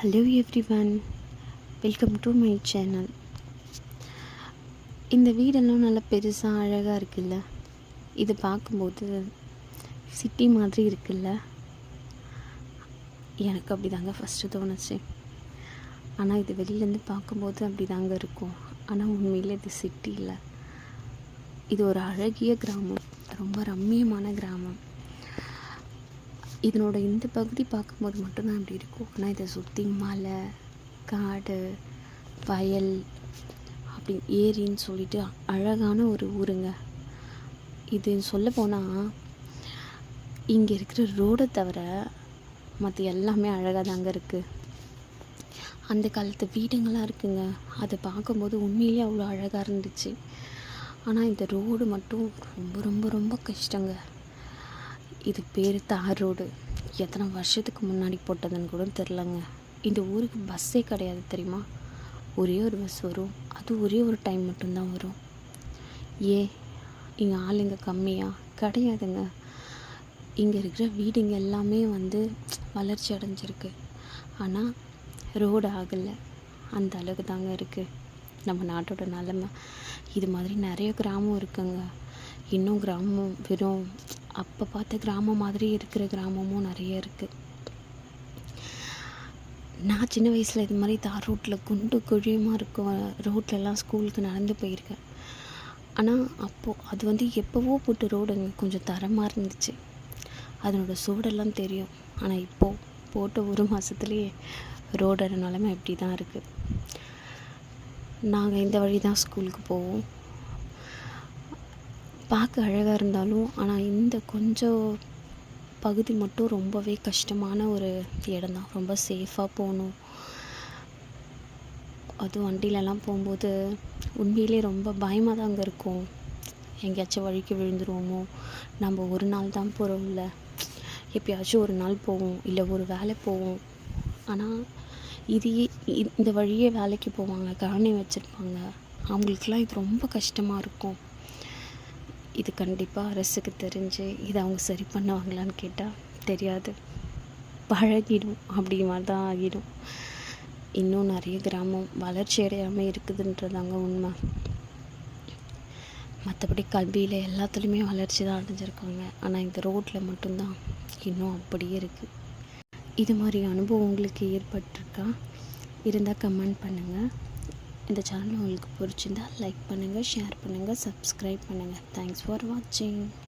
Hello everyone welcome to my channel இந்த வீடெல்லாம் நல்லா பெருசாக அழகாக இருக்குல்ல? இது பார்க்கும்போது சிட்டி மாதிரி இருக்குல்ல? எனக்கு அப்படி தாங்க ஃபஸ்ட்டு தோணுச்சு. ஆனால் இது வெளியிலேருந்து பார்க்கும்போது அப்படி தாங்க இருக்கும். ஆனால் உண்மையில் இது சிட்டி இல்லை. இது ஒரு அழகிய கிராமம். ரொம்ப ரம்மியமான கிராமம். இதனோட இந்த பகுதி பார்க்கும்போது மட்டும்தான் அப்படி இருக்கும். ஆனால் இதை சுற்றி மலை காடு வயல் அப்படி ஏரின்னு சொல்லிட்டு அழகான ஒரு ஊருங்க. இது சொல்ல போனால் இங்கே இருக்கிற ரோடை தவிர மற்ற எல்லாமே அழகாக தாங்க இருக்குது அந்த காலத்து வீடுங்களாம் இருக்குங்க. அதை பார்க்கும்போது உண்மையிலேயே அவ்வளோ அழகாக இருந்துச்சு. ஆனால் இந்த ரோடு மட்டும் ரொம்ப ரொம்ப ரொம்ப கஷ்டங்க. இது பேர் தார் ரோடு. எத்தனை வருஷத்துக்கு முன்னாடி போட்டதுன்னு கூட தெரிலங்க. இந்த ஊருக்கு பஸ்ஸே கிடையாது தெரியுமா? ஒரே ஒரு பஸ் வரும். அது ஒரே ஒரு டைம் மட்டும்தான் வரும். ஏ இங்கே ஆளுங்க கம்மியா? கிடையாதுங்க. இங்கே இருக்கிற வீடுங்க எல்லாமே வந்து வளர்ச்சி அடைஞ்சிருக்கு. ஆனால் ரோடு ஆகலை. அந்த அளவுக்கு தாங்க இருக்குது நம்ம நாட்டோட நிலமை. இது மாதிரி நிறைய கிராமம் இருக்குங்க. இன்னும் கிராமம் வெறும் அப்போ பார்த்த கிராமம் மாதிரி இருக்கிற கிராமமும் நிறைய இருக்குது நான் சின்ன வயசில் இது மாதிரி தார் ரோட்டில் குண்டு குழியுமாக இருக்கும் ரோட்லலாம் ஸ்கூலுக்கு நடந்து போயிருக்கேன். ஆனால் அப்போது அது வந்து எப்போவோ போட்டு ரோடுங்க கொஞ்சம் தரமாக இருந்துச்சு. அதனோட சூடெல்லாம் தெரியும். ஆனால் இப்போது போட்ட ஒரு மாதத்துலேயே ரோடோட நிலமை இப்படி தான் இருக்குது நாங்கள் இந்த வழி தான் ஸ்கூலுக்கு போவோம். பார்க்க அழகாக இருந்தாலும் ஆனால் இந்த கொஞ்சம் பகுதி மட்டும் ரொம்பவே கஷ்டமான ஒரு இடம் தான் ரொம்ப சேஃபாக போகணும். அதுவும் வண்டியிலலாம் போகும்போது உண்மையிலே ரொம்ப பயமாக தான் அங்கே இருக்கும். எங்கேயாச்சும் வழிக்கு விழுந்துருவோமோ? நம்ம ஒரு நாள் தான் போகிறோம் இல்லை? எப்பயாச்சும் ஒரு நாள் போவோம். இல்லை ஒரு வேலை போவோம். ஆனால் இதையே இந்த வழியே வேலைக்கு போவாங்க காரணம் வச்சுருப்பாங்க. அவங்களுக்குலாம் இது ரொம்ப கஷ்டமாக இருக்கும். இது கண்டிப்பாக அரசுக்கு தெரிஞ்சு இதை அவங்க சரி பண்ணுவாங்களான்னு கேட்டால் தெரியாது. பழகிடும் அப்படி மாதிரி தான் ஆகிடும். இன்னும் நிறைய கிராமம் வளர்ச்சி அடையாமல் இருக்குதுன்றதாங்க உண்மை. மற்றபடி கல்வியில் எல்லாத்துலேயுமே வளர்ச்சி தான் அடைஞ்சிருக்காங்க. ஆனால் இந்த ரோட்டில் மட்டும்தான் இன்னும் அப்படியே இருக்குது இது மாதிரி அனுபவம் உங்களுக்கு ஏற்பட்டிருக்கா? இருந்தால் கமெண்ட் பண்ணுங்கள் இந்த சேனல் உங்களுக்கு பிடிச்சிருந்தால் லைக் பண்ணுங்கள் ஷேர் பண்ணுங்கள் சப்ஸ்கிரைப் பண்ணுங்கள் தேங்க்ஸ் ஃபார் வாட்சிங்